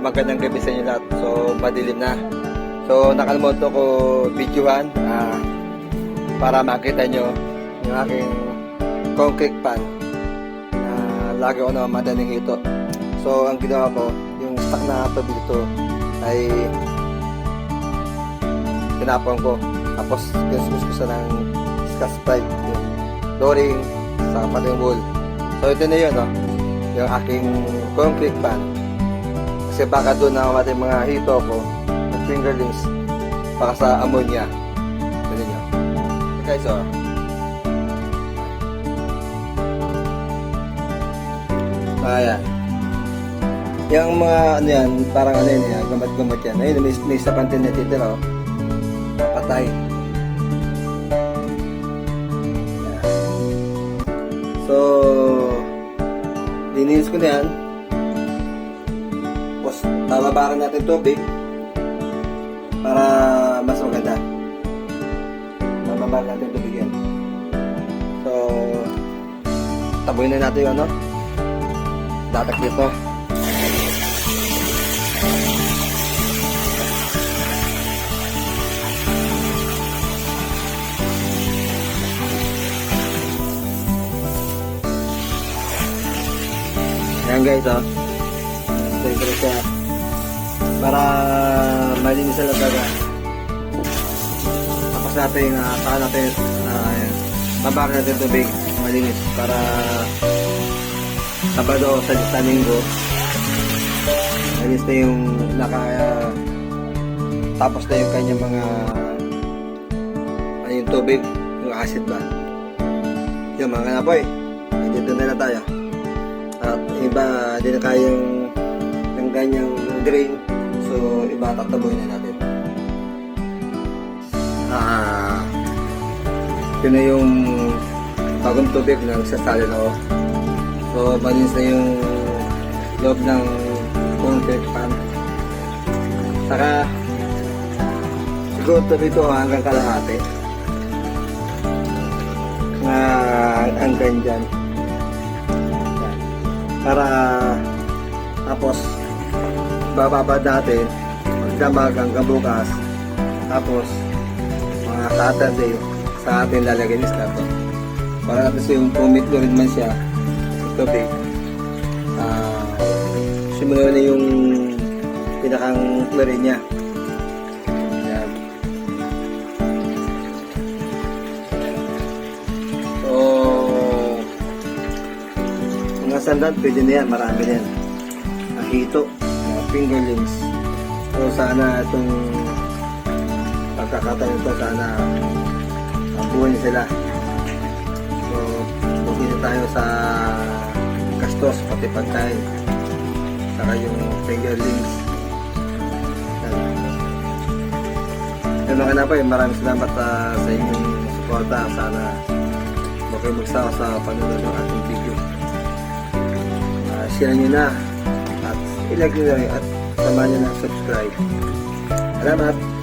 magandang gabi sa inyo lahat. So, madilim na. So, nakalimutan ko videohan ah, para makita nyo yung aking concrete pan na lagi ko na madaling hito. So, ang ginawa ko, yung stock na tubig ito ay tinapon ko. Tapos, kinuskus ko sa ng scotch pipe, yung flooring, sa pati yung wool. So, ito na yun, no? yung aking concrete pan. Kasi baka doon na mga hito ko, ng fingerlings, baka sa ammonia. Ganun nyo. So guys, oh. Ayan. Yung mga ano yan, parang ano yan, yan gamat-gamat yan. Ayun, may, may isa pang tinititira, oh. Patay. So, Lininis ko na yan. Tapos, bababaran natin tubig para mas maganda. Bababaran natin tubig yan. So, taboy na natin yung ano. Datak dito. Ayan guys, oh. Siyempre siya. Para malinis sa labaga. Tapos natin, uh, saka natin, uh, ayan. Babak natin tubig, malinis. Para Sabado sa, sa linggo, malinis na yung naka, tapos na yung kanyang mga, ano yung tubig, yung acid ba. Yung mga kanapoy, dito na na tayo. At iba, di na kayang ng ganyang drain. Iba tataboy na natin. Ah, yun na yung bagong tubig na nagsasali na ako. So, malinis na yung loob ng concrete pan. Saka, siguro tubig ito hanggang kalahati. Na hanggang dyan para tapos bababa natin magdamag hanggang bukas tapos mga Saturday sa atin lalagyan is to para tapos yung pumitlo rin man siya sa tubig uh, simula na yung pinakang chlorine niya so mga sandan, pwede na yan. Marami na yan. Nakito, mga fingerlings. So, sana itong pagkakataon ito, sana mabuhay sila. So, buhay na tayo sa gastos, pati pagkain. Saka yung fingerlings. Yan. Yan mga kanapay, maraming salamat ah, sa inyong suporta. Sana huwag kayo magsawa sa panonood ng ating video uh, share nyo na at ilike nyo na at samahan nyo na subscribe. Salamat!